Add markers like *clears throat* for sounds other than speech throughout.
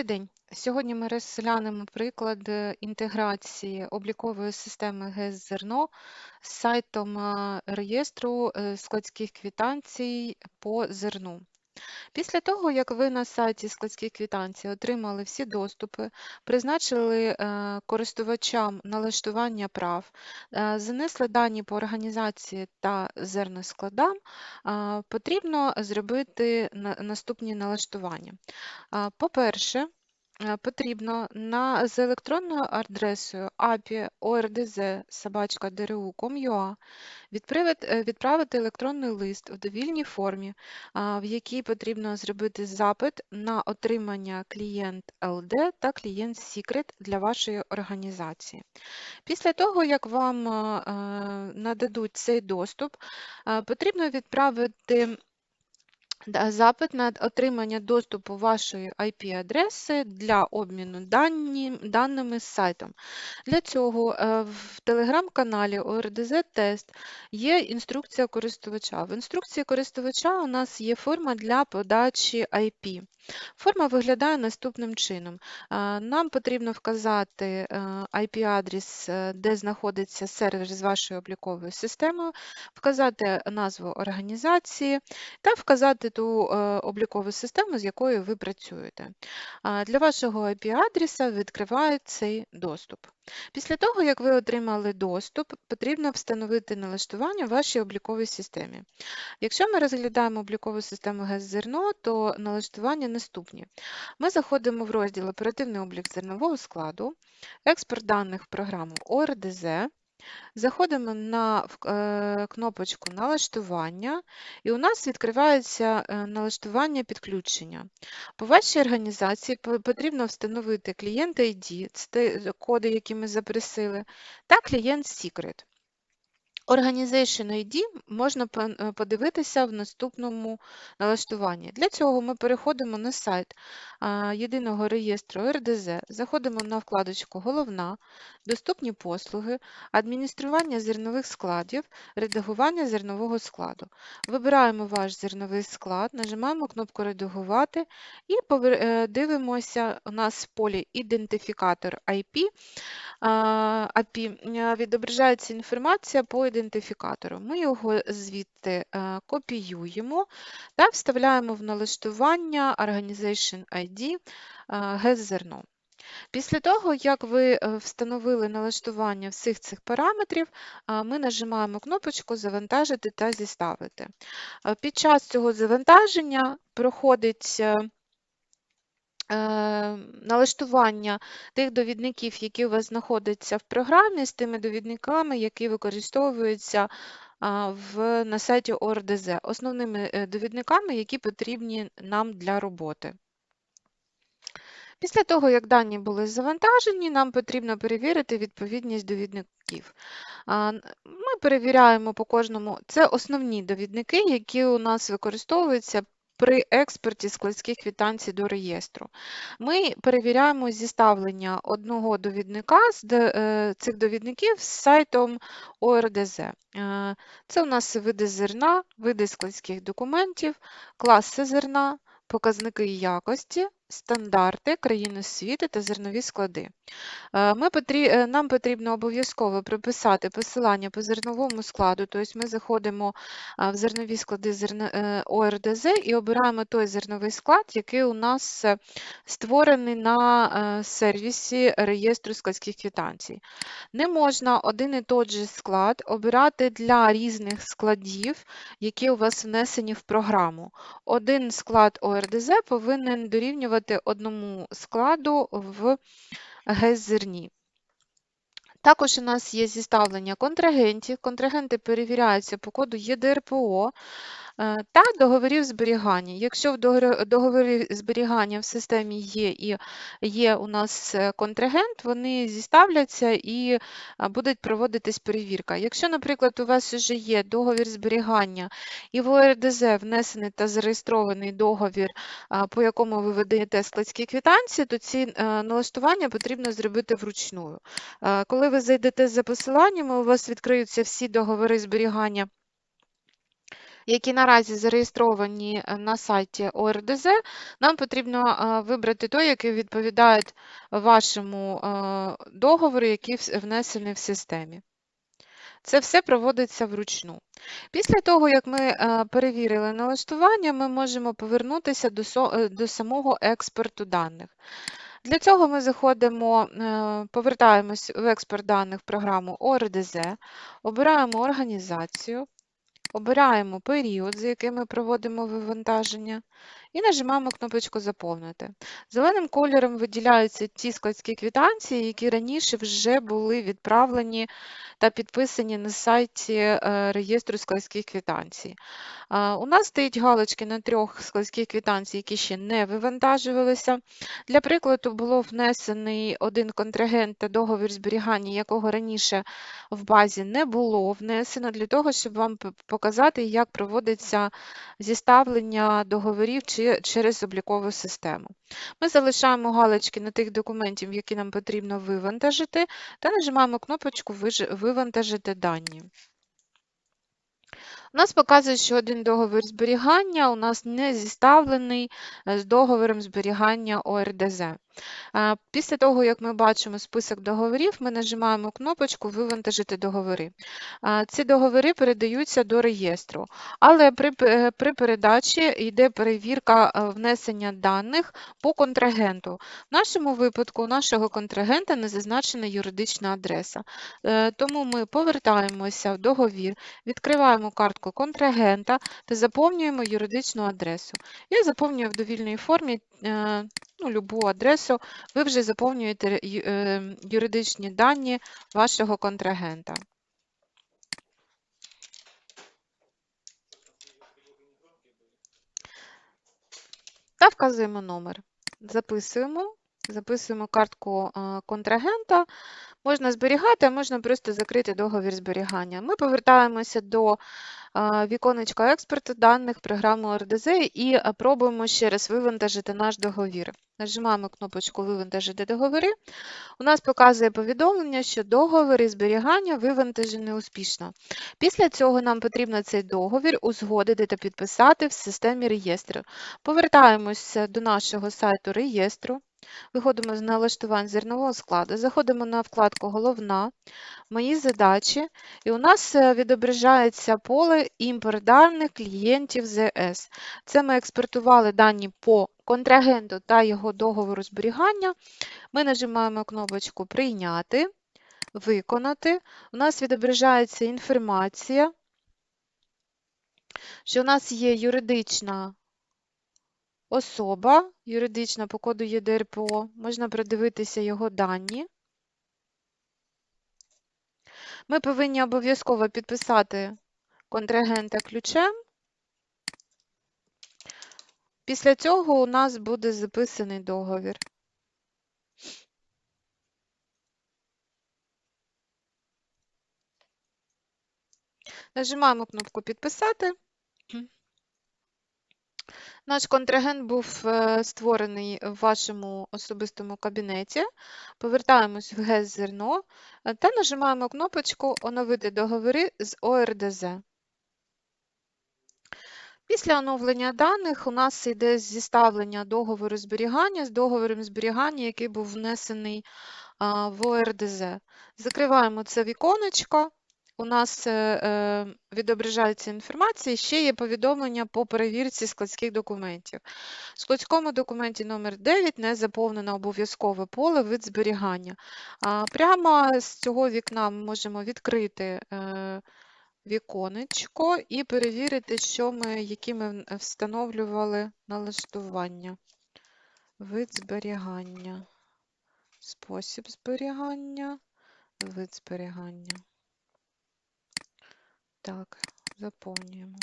Добрий день. Сьогодні ми розглянемо приклад е, інтеграції облікової системи ГЕС Зерно з сайтом е, реєстру е, складських квітанцій по зерну. Після того, як ви на сайті складських квітанцій отримали всі доступи, призначили е, користувачам налаштування прав, е, занесли дані по організації та зерноскладам, е, потрібно зробити наступні налаштування. По-перше, потрібно на, з електронною адресою api ordz відправити, е, електронний лист в довільній формі, в якій потрібно зробити запит на отримання клієнт LD та клієнт Secret для вашої організації. Після того, як вам е, е, нададуть цей доступ, е, потрібно відправити Запит на отримання доступу вашої IP-адреси для обміну дані, даними з сайтом. Для цього е, в телеграм-каналі ORDZ Тест є інструкція користувача. В інструкції користувача у нас є форма для подачі IP. Форма виглядає наступним чином. Е, Нам потрібно вказати IP-адрес, е, де знаходиться сервер з вашою обліковою системою, вказати назву організації та вказати ту облікову систему, з якою ви працюєте. Для вашого IP-адреса відкриває цей доступ. Після того, як ви отримали доступ, потрібно встановити налаштування в вашій обліковій системі. Якщо ми розглядаємо облікову систему ГЕС-зерно, то налаштування наступні. Ми заходимо в розділ Оперативний облік зернового складу, експорт даних в програму ОРДЗ, Заходимо на е, кнопочку налаштування, і у нас відкривається е, налаштування підключення. По вашій організації потрібно встановити клієнт ID, це коди, які ми запросили, та клієнт Secret. Organization ID можна е, подивитися в наступному налаштуванні. Для цього ми переходимо на сайт єдиного реєстру РДЗ, заходимо на вкладочку Головна, доступні послуги, адміністрування зернових складів, редагування зернового складу. Вибираємо ваш зерновий склад, нажимаємо кнопку Редагувати і е, дивимося, у нас в полі Ідентифікатор IP. API відображається інформація по ідентифікатору. Ми його звідти е, копіюємо та вставляємо в налаштування Organization ID GES-зерно. Після того, як ви е, встановили налаштування всіх цих параметрів, ми нажимаємо кнопочку Завантажити та зіставити. Е, під час цього завантаження проходить Е, налаштування тих довідників, які у вас знаходяться в програмі, з тими довідниками, які використовуються в, на сайті ОРДЗ, основними е, довідниками, які потрібні нам для роботи. Після того, як дані були завантажені, нам потрібно перевірити відповідність довідників. Ми перевіряємо по кожному, це основні довідники, які у нас використовуються при експорті складських квітанцій до реєстру. Ми перевіряємо зіставлення одного довідника з е, цих довідників з сайтом ОРДЗ. Е, це у нас види зерна, види складських документів, класи зерна, показники якості, стандарти країни світу та зернові склади. Е, ми е, Нам потрібно обов'язково прописати посилання по зерновому складу, тобто ми заходимо в зернові склади е, ОРДЗ і обираємо той зерновий склад, який у нас створений на сервісі реєстру складських квитанцій. Не можна один і той же склад обирати для різних складів, які у вас внесені в програму. Один склад ОРДЗ повинен дорівнювати використовувати одному складу в ГЕС-зерні. Також у нас є зіставлення контрагентів. Контрагенти перевіряються по коду ЄДРПО. Е, та договорів зберігання. Якщо в договорі зберігання в системі є і є у нас е, контрагент, вони зіставляться і буде проводитись перевірка. Якщо, наприклад, у вас вже є договір зберігання і в ОРДЗ внесений та зареєстрований договір, по якому ви видаєте складські квитанції, то ці е, налаштування потрібно зробити вручну. Коли ви зайдете за посиланнями, у вас відкриються всі договори зберігання які наразі зареєстровані е, на сайті ОРДЗ, нам потрібно е, вибрати той, який відповідає вашому е, договору, який внесений в системі. Це все проводиться вручну. Після того, як ми перевірили налаштування, ми можемо повернутися до, самого експорту даних. Для цього ми заходимо, повертаємось в експорт даних в програму ОРДЗ, обираємо організацію, обираємо період, за яким ми проводимо вивантаження, і нажимаємо кнопочку Заповнити. Зеленим кольором виділяються ті складські квитанції, які раніше вже були відправлені та підписані на сайті е, реєстру складських квитанцій. А, У нас стоїть галочки на трьох складських квитанцій, які ще не вивантажувалися. Для прикладу, було внесений один контрагент та договір зберігання, якого раніше в базі не було внесено, для того, щоб вам п- показати, як проводиться зіставлення договорів через облікову систему. Ми залишаємо галочки на тих документів, які нам потрібно вивантажити, та нажимаємо кнопочку Вивантажити дані. У нас показує, що один договір зберігання у нас не зіставлений е, з договором зберігання ОРДЗ. Е, Після того, як ми бачимо список договорів, ми нажимаємо кнопочку Вивантажити договори. Е, Ці договори передаються до реєстру, але при, при передачі йде перевірка внесення даних по контрагенту. В нашому випадку у нашого контрагента не зазначена юридична адреса. Тому ми повертаємося в договір, відкриваємо картку контрагента та заповнюємо юридичну адресу. Я заповнюю в довільній формі е, ну, любу адресу, ви вже заповнюєте ю- е, юридичні дані вашого контрагента. Та вказуємо номер. Записуємо, записуємо картку е, контрагента. Можна зберігати, а можна просто закрити договір зберігання. Ми повертаємося до е, віконечка експорту даних програми ОРДЗ і е, пробуємо ще раз вивантажити наш договір. Нажимаємо кнопочку Вивантажити договори. У нас показує повідомлення, що договір і зберігання вивантажені успішно. Після цього нам потрібно цей договір узгодити та підписати в системі реєстру. Повертаємося до нашого сайту реєстру. Виходимо з налаштувань зернового складу, заходимо на вкладку Головна, Мої задачі, і у нас е, відображається поле імпорт даних клієнтів ЗС. Це ми експортували дані по контрагенту та його договору зберігання. Ми нажимаємо кнопочку Прийняти, Виконати. У нас відображається інформація, що у нас є юридична особа, юридична по коду ЄДРПО, можна продивитися його дані. Ми повинні обов'язково підписати контрагента ключем. Після цього у нас буде записаний договір. Нажимаємо кнопку Підписати. Наш контрагент був е, створений в вашому особистому кабінеті. Повертаємось в ГЕС зерно е, та нажимаємо кнопочку Оновити договори з ОРДЗ. Після оновлення даних у нас йде зіставлення договору зберігання з договором зберігання, який був внесений в ОРДЗ. Закриваємо це віконечко. У нас е, е, відображається інформація, ще є повідомлення по перевірці складських документів. В складському документі номер 9 не заповнено обов'язкове поле вид зберігання. Прямо з цього вікна ми можемо відкрити е, віконечко і перевірити, що ми, які ми встановлювали налаштування. Вид зберігання, спосіб зберігання, вид зберігання. Так, заповнюємо.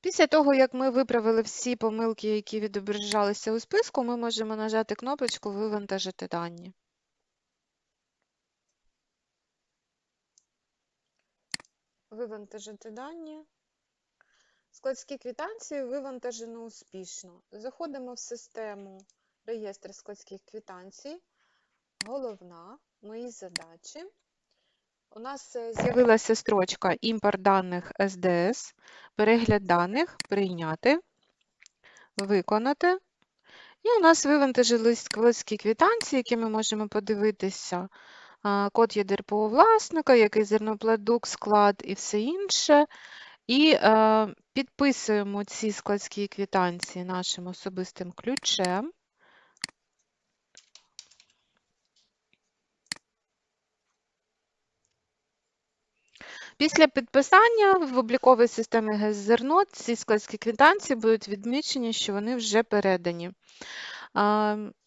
Після того, як ми виправили всі помилки, які відображалися у списку, ми можемо нажати кнопочку Вивантажити дані. Вивантажити дані. Складські квитанції вивантажено успішно. Заходимо в систему реєстр складських квитанцій. Головна, мої задачі. У нас е, з'явилася строчка імпорт даних SDS, перегляд даних, прийняти, виконати. І у нас вивантажились складські квитанції, які ми можемо подивитися. Код ЄДРПО власника, який зерноплодук, склад і все інше. І е, підписуємо ці складські квитанції нашим особистим ключем. Після підписання в обліковій системі ГЕС зерно ці складські квитанції будуть відмічені, що вони вже передані.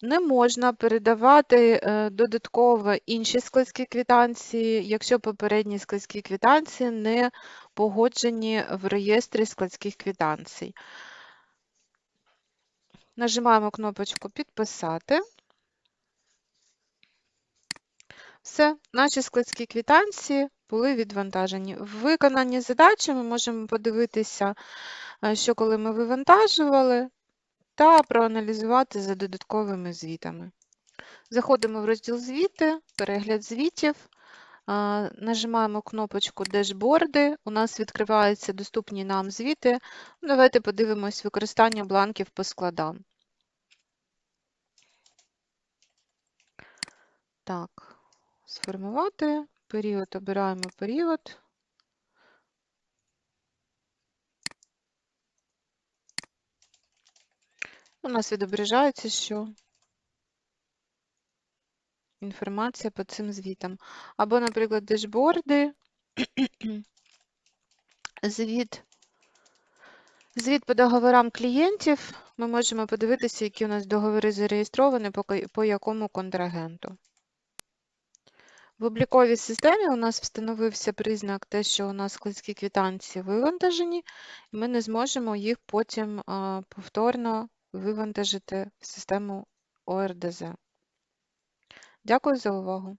Не можна передавати е, додатково інші складські квитанції, якщо попередні складські квитанції не погоджені в реєстрі складських квитанцій. Нажимаємо кнопочку Підписати. Все, наші складські квитанції були відвантажені. В виконанні задачі ми можемо подивитися, е, що коли ми вивантажували, та проаналізувати за додатковими звітами. Заходимо в розділ Звіти, перегляд звітів, нажимаємо кнопочку Дешборди. У нас відкриваються доступні нам звіти. Давайте подивимось використання бланків по складам. Так, сформувати. Період обираємо період. У нас відображається, що інформація по цим звітам. Або, наприклад, дешборди, *clears throat* звіт, звіт по договорам клієнтів. Ми можемо подивитися, які у нас договори зареєстровані по, якому контрагенту. В обліковій системі у нас встановився признак те, що у нас складські квітанції вивантажені, і ми не зможемо їх потім повторно вивантажити в систему ОРДЗ. Дякую за увагу!